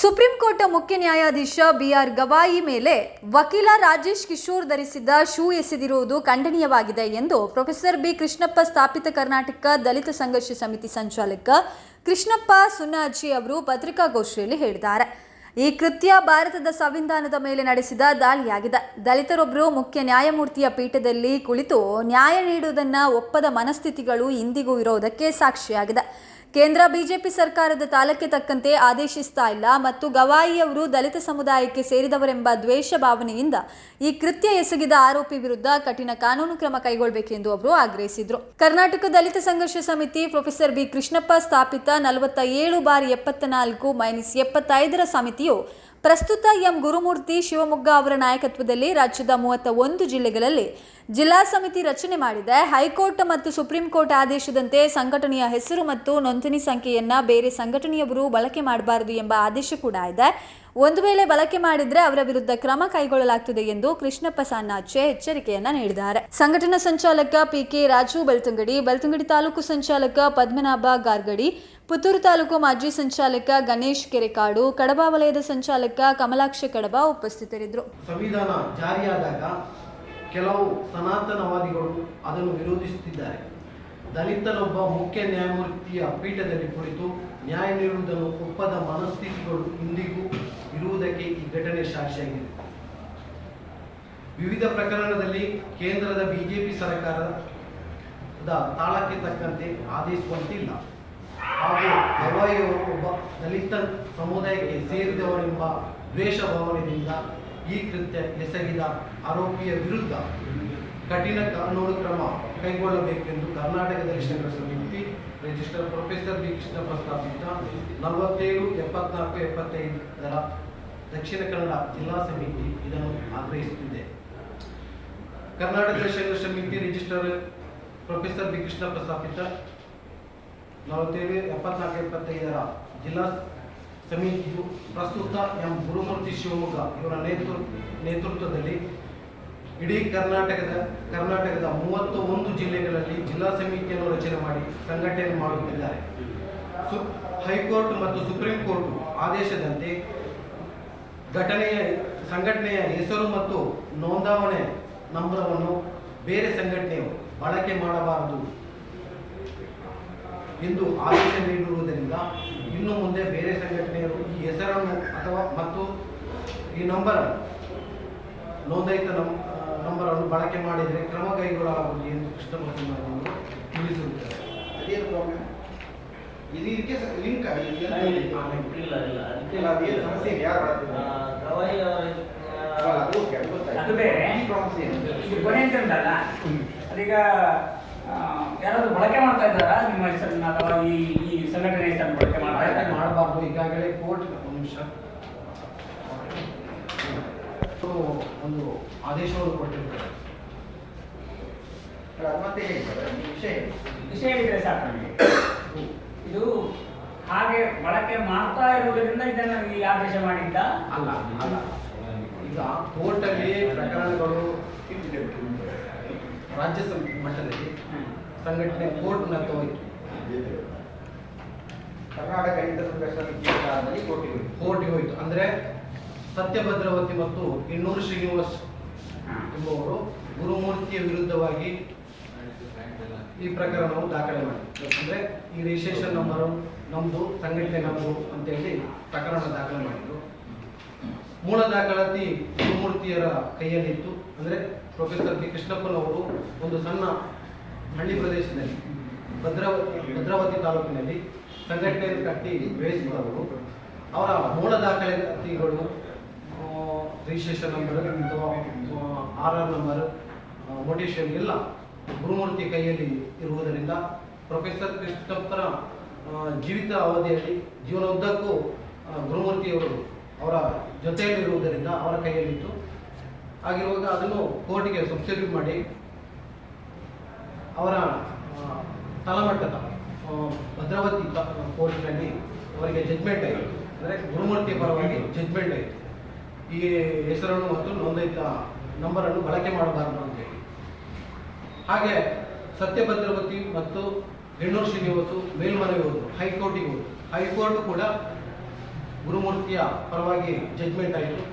Supreme court ಮುಖ್ಯ ನ್ಯಾಯಾಧೀಶ B R Gavai ಮೇಲೆ ವಕೀಲ ರಾಜೇಶ್ ಕಿಶೋರ್ ಧರಿಸಿದ್ದ ಶೂ ಎಸೆದಿರುವುದು ಖಂಡನೀಯವಾಗಿದೆ ಎಂದು ಪ್ರೊಫೆಸರ್ ಬಿ ಕೃಷ್ಣಪ್ಪ ಸ್ಥಾಪಿತ ಕರ್ನಾಟಕ ದಲಿತ ಸಂಘರ್ಷ ಸಮಿತಿ ಸಂಚಾಲಕ ಕೃಷ್ಣಪ್ಪ ಸುನ್ನಾಜಿ ಅವರು ಪತ್ರಿಕಾಗೋಷ್ಠಿಯಲ್ಲಿ ಹೇಳಿದ್ದಾರೆ. ಈ ಕೃತ್ಯ ಭಾರತದ ಸಂವಿಧಾನದ ಮೇಲೆ ನಡೆಸಿದ ದಾಳಿಯಾಗಿದೆ. ದಲಿತರೊಬ್ಬರು ಮುಖ್ಯ ನ್ಯಾಯಮೂರ್ತಿಯ ಪೀಠದಲ್ಲಿ ಕುಳಿತು ನ್ಯಾಯ ನೀಡುವುದನ್ನು ಒಪ್ಪದ ಮನಸ್ಥಿತಿಗಳು ಇಂದಿಗೂ ಇರೋದಕ್ಕೆ ಸಾಕ್ಷಿಯಾಗಿದೆ. ಕೇಂದ್ರ ಬಿಜೆಪಿ ಸರ್ಕಾರದ ತಾಲಕ್ಕೆ ತಕ್ಕಂತೆ ಆದೇಶಿಸ್ತಾ ಇಲ್ಲ ಮತ್ತು ಗವಾಯಿಯವರು ದಲಿತ ಸಮುದಾಯಕ್ಕೆ ಸೇರಿದವರೆಂಬ ದ್ವೇಷ ಭಾವನೆಯಿಂದ ಈ ಕೃತ್ಯ ಎಸಗಿದ ಆರೋಪಿ ವಿರುದ್ಧ ಕಠಿಣ ಕಾನೂನು ಕ್ರಮ ಕೈಗೊಳ್ಳಬೇಕೆಂದು ಅವರು ಆಗ್ರಹಿಸಿದರು. ಕರ್ನಾಟಕ ದಲಿತ ಸಂಘರ್ಷ ಸಮಿತಿ ಪ್ರೊಫೆಸರ್ ಬಿ ಕೃಷ್ಣಪ್ಪ ಸ್ಥಾಪಿತ ನಲವತ್ತ ಏಳು ಬಾರಿ ಎಪ್ಪತ್ತ ನಾಲ್ಕು ಮೈನಸ್ ಎಪ್ಪತ್ತೈದರ ಸಮಿತಿಯು ಪ್ರಸ್ತುತ ಎಂ ಗುರುಮೂರ್ತಿ ಶಿವಮೊಗ್ಗ ಅವರ ನಾಯಕತ್ವದಲ್ಲಿ ರಾಜ್ಯದ ಮೂವತ್ತ ಒಂದು ಜಿಲ್ಲೆಗಳಲ್ಲಿ ಜಿಲ್ಲಾ ಸಮಿತಿ ರಚನೆ ಮಾಡಿದೆ. ಹೈಕೋರ್ಟ್ ಮತ್ತು ಸುಪ್ರೀಂ ಕೋರ್ಟ್ ಆದೇಶದಂತೆ ಸಂಘಟನೆಯ ಹೆಸರು ಮತ್ತು ನೋಂದಣಿ ಸಂಖ್ಯೆಯನ್ನ ಬೇರೆ ಸಂಘಟನೆಯವರು ಬಳಕೆ ಮಾಡಬಾರದು ಎಂಬ ಆದೇಶ ಕೂಡ ಇದೆ. ಒಂದು ವೇಳೆ ಬಳಕೆ ಮಾಡಿದ್ರೆ ಅವರ ವಿರುದ್ಧ ಕ್ರಮ ಕೈಗೊಳ್ಳಲಾಗುತ್ತದೆ ಎಂದು ಕೃಷ್ಣಪ್ಪ ಸಾನ್ನಾಚೆ ಎಚ್ಚರಿಕೆಯನ್ನ ನೀಡಿದ್ದಾರೆ. ಸಂಘಟನಾ ಸಂಚಾಲಕ ಪಿ ಕೆ ರಾಜು ಬೆಳ್ತಂಗಡಿ ಬೆಳ್ತಂಗಡಿ ತಾಲೂಕು ಸಂಚಾಲಕ ಪದ್ಮನಾಭ ಗಾರ್ಗಡಿ, ಪುತ್ತೂರು ತಾಲೂಕು ಮಾಜಿ ಸಂಚಾಲಕ ಗಣೇಶ್ ಕೆರೆಕಾಡು, ಕಡಬ ವಲಯದ ಸಂಚಾಲಕ ಕಮಲಾಕ್ಷ ಕಡಬ ಉಪಸ್ಥಿತರಿದ್ದರು. ಸಂವಿಧಾನ ಜಾರಿಯಾದಾಗ ಕೆಲವು ಸನಾತನವಾದಿಗಳು ಅದನ್ನು ವಿರೋಧಿಸುತ್ತಿದ್ದಾರೆ. ದಲಿತನೊಬ್ಬ ಮುಖ್ಯ ನ್ಯಾಯಮೂರ್ತಿಯ ಪೀಠದಲ್ಲಿ ಕುಳಿತು ನ್ಯಾಯ ನೀಡುವುದನ್ನು ಒಪ್ಪದ ಮನಸ್ಥಿತಿಗಳು ಇಂದಿಗೂ ಇರುವುದಕ್ಕೆ ಈ ಘಟನೆ ಸಾಕ್ಷಿಯಾಗಿದೆ. ವಿವಿಧ ಪ್ರಕರಣದಲ್ಲಿ ಕೇಂದ್ರದ ಬಿಜೆಪಿ ಸರ್ಕಾರದ ತಾಳಕ್ಕೆ ತಕ್ಕಂತೆ ಆದೇಶಿಸುವಂತಿಲ್ಲ ಹಾಗೂ ಗವಾಯಿಯವರು ಒಬ್ಬ ದಲಿತ ಸಮುದಾಯಕ್ಕೆ ಸೇರಿದವರೆಂಬ ದ್ವೇಷ ಭಾವನೆಯಿಂದ ಈ ಕೃತ್ಯ ಎಸಗಿದ ಆರೋಪಿಯ ವಿರುದ್ಧ ಕಠಿಣ ಕಾನೂನು ಕ್ರಮ ಕೈಗೊಳ್ಳಬೇಕೆಂದು ಕರ್ನಾಟಕ ದರ್ಶನ ಸಮಿತಿ ರಿಜಿಸ್ಟರ್ ಪ್ರೊಫೆಸರ್ ಬಿ ಕೃಷ್ಣ ಪ್ರಸ್ತಾಪಿತ ನಲವತ್ತೇಳು, ಎಪ್ಪತ್ನಾಲ್ಕು, ಎಪ್ಪತ್ತೈದರ ದಕ್ಷಿಣ ಕನ್ನಡ ಜಿಲ್ಲಾ ಸಮಿತಿ ಇದನ್ನು ಆಗ್ರಹಿಸುತ್ತಿದೆ. ಕರ್ನಾಟಕ ದರ್ಶನ ಸಮಿತಿ ರಿಜಿಸ್ಟರ್ ಪ್ರೊಫೆಸರ್ ಬಿ ಕೃಷ್ಣ ಪ್ರಸ್ತಾಪಿತ ನಲವತ್ತೇಳು, ಎಪ್ಪತ್ನಾಲ್ಕು, ಎಪ್ಪತ್ತೈದರ ಜಿಲ್ಲಾ ಸಮಿತಿಯು ಪ್ರಸ್ತುತ ಎಂ ಗುರುಮೂರ್ತಿ ಶಿವಮೊಗ್ಗ ಇವರ ನೇತೃ, ನೇತೃತ್ವದಲ್ಲಿ ಇಡೀ ಕರ್ನಾಟಕದ ಕರ್ನಾಟಕದ ಮೂವತ್ತ ಒಂದು ಜಿಲ್ಲೆಗಳಲ್ಲಿ ಜಿಲ್ಲಾ ಸಮಿತಿಯನ್ನು ರಚನೆ ಮಾಡಿ ಸಂಘಟನೆ ಮಾಡುತ್ತಿದ್ದಾರೆ. ಸು, ಹೈಕೋರ್ಟ್ ಮತ್ತು ಸುಪ್ರೀಂ ಕೋರ್ಟ್ ಆದೇಶದಂತೆ ಘಟನೆಯ, ಸಂಘಟನೆಯ ಹೆಸರು ಮತ್ತು ನೋಂದಾವಣೆ ನಂಬರವನ್ನು ಬೇರೆ ಸಂಘಟನೆಯು ಬಳಕೆ ಮಾಡಬಾರದು. ಎಂದು ಆದೇಶ ನೀಡಿರುವುದರಿಂದ ಇನ್ನು ಮುಂದೆ ಬೇರೆ ಸಂಘಟನೆಯರು ಈ ಹೆಸರನ್ನು ಅಥವಾ ಮತ್ತು ಈ ನಂಬರ್ ನೋಂದಾಯಿತ ನಂ ನಂಬರನ್ನು ಬಳಕೆ ಮಾಡಿದರೆ ಕ್ರಮ ಕೈಗೊಳ್ಳಲಾಗುವುದು ಎಂದು ಕೃಷ್ಣಪ್ಪ ತಿಳಿಸಿರುತ್ತಾರೆ. ಅದೇ ಪ್ರಾಬ್ಲಮ್ ಇದು ಇದಕ್ಕೆ ಲಿಂಕ್ ಇಲ್ಲ ಇಲ್ಲ ಅದಕ್ಕೆಲ್ಲ ಸಮಸ್ಯೆ ಅದು ಬೇರೆ. ಕೊನೆ ಅಂತ ಉಂಟಲ್ಲ ಅದೀಗ ಯಾರಾದ್ರೂ ಬಳಕೆ ಮಾಡ್ತಾ ಇದ್ದಾರಾ ನಿಮ್ಮ ಹೆಸರನ್ನ ಅಥವಾ ಈ ಈ ಸಂಘಟನೆ ಹೆಸರನ್ನು ಬಳಕೆ ಮಾಡ್ತಾ ಇದ್ದಾರೆ? ಮಾಡಬಾರ್ದು ಈಗಾಗಲೇ ಕೋರ್ಟ್ ಒಂದು ನಿಮಿಷ. ಒಂದು ಆದೇಶವನ್ನು ಕೊಟ್ಟಿರ್ತಾರೆ. ವಿಷಯ ಹೇಳಿದ್ರೆ ಸಾಕು ನಮಗೆ. ಇದು ಹಾಗೆ ಬಳಕೆ ಮಾಡ್ತಾ ಇರುವುದರಿಂದ ಇದನ್ನು ಈ ಆದೇಶ ಮಾಡಿದ್ದ? ಅಲ್ಲ ಅಲ್ಲ. ಈಗ ಕೋರ್ಟಲ್ಲಿ ಪ್ರಕರಣಗಳು ರಾಜ್ಯ ಮಟ್ಟದಲ್ಲಿ ಸಂಘಟನೆ ಕೋರ್ಟ್ನತ್ತ ಹೋಯ್ತು ಕರ್ನಾಟಕ ದಲಿತ ಸಂಘರ್ಷ ಸಮಿತಿಯ ಕಾಲದಲ್ಲಿ ಕೋರ್ಟಿಗೆ ಹೋಯ್ತು. ಕೋರ್ಟಿಗೆ ಹೋಯಿತು. ಅಂದ್ರೆ ಸತ್ಯಭದ್ರವತಿ ಮತ್ತು ಇನ್ನೂರು ಶ್ರೀನಿವಾಸ್ ಎಂಬುವರು ಗುರುಮೂರ್ತಿಯ ವಿರುದ್ಧವಾಗಿ ಈ ಪ್ರಕರಣವು ದಾಖಲೆ ಮಾಡಿದ್ರು. ಅಂದ್ರೆ ಈ ರಿಜಿಸ್ಟ್ರೇಷನ್ ನಂಬರು ನಮ್ದು ಸಂಘಟನೆ ನಂಬರು ಅಂತೇಳಿ ಪ್ರಕರಣ ದಾಖಲೆ ಮಾಡಿದ್ರು. ಮೂಲ ದಾಖಲಾತಿ ಗುರುಮೂರ್ತಿಯರ ಕೈಯಲ್ಲಿತ್ತು. ಅಂದ್ರೆ ಪ್ರೊಫೆಸರ್ ಬಿ ಕೃಷ್ಣಪ್ಪನವರು ಒಂದು ಸಣ್ಣ ಹಳ್ಳಿ ಪ್ರದೇಶದಲ್ಲಿ ಭದ್ರಾವತಿ ಭದ್ರಾವತಿ ತಾಲೂಕಿನಲ್ಲಿ ಸಂಘಟನೆಯನ್ನು ಕಟ್ಟಿ ಬೆಳೆಸಿದವರು ಅವರ ಮೂಲ ದಾಖಲಾತಿಗಳು ರಿಜಿಸ್ಟ್ರೇಷನ್ ನಂಬರ್ ಅಥವಾ ಆರ್ ಆರ್ ನಂಬರ್ ಮೋಟೇಶನ್ ಎಲ್ಲ ಗುರುಮೂರ್ತಿ ಕೈಯಲ್ಲಿ ಇರುವುದರಿಂದ ಪ್ರೊಫೆಸರ್ ಕೃಷ್ಣಪ್ಪರ ಜೀವಿತ ಅವಧಿಯಲ್ಲಿ ಜೀವನೋದ್ದಕ್ಕೂ ಗುರುಮೂರ್ತಿಯವರು ಅವರ ಜೊತೆಯಲ್ಲಿರುವುದರಿಂದ ಅವರ ಕೈಯಲ್ಲಿತ್ತು. ಆಗಿರುವಾಗ ಅದನ್ನು ಕೋರ್ಟಿಗೆ ಸಬ್ಸಿಡ್ಯೂಟ್ ಮಾಡಿ ಅವರ ತಲಮಟ್ಟದ ಭದ್ರಾವತಿ ಕೋರ್ಟ್ನಲ್ಲಿ ಅವರಿಗೆ ಜಡ್ಜ್ಮೆಂಟ್ ಆಯಿತು. ಅಂದರೆ ಗುರುಮೂರ್ತಿ ಪರವಾಗಿ ಜಡ್ಜ್ಮೆಂಟ್ ಆಯಿತು. ಈ ಹೆಸರನ್ನು ಮತ್ತು ನೋಂದಾಯಿತ ನಂಬರನ್ನು ಬಳಕೆ ಮಾಡಬಾರದು ಅಂತೇಳಿ ಹಾಗೆ ಸತ್ಯಭದ್ರವತಿ ಮತ್ತು ಹೆಣ್ಣೂರು ಶ್ರೀನಿವಾಸು ಮೇಲ್ಮನವಿ ಹೋದರು, ಹೈಕೋರ್ಟಿಗೆ ಹೋದರು. ಹೈಕೋರ್ಟ್ ಕೂಡ ಗುರುಮೂರ್ತಿಯ ಪರವಾಗಿ ಜಡ್ಜ್ಮೆಂಟ್ ಆಯಿತು.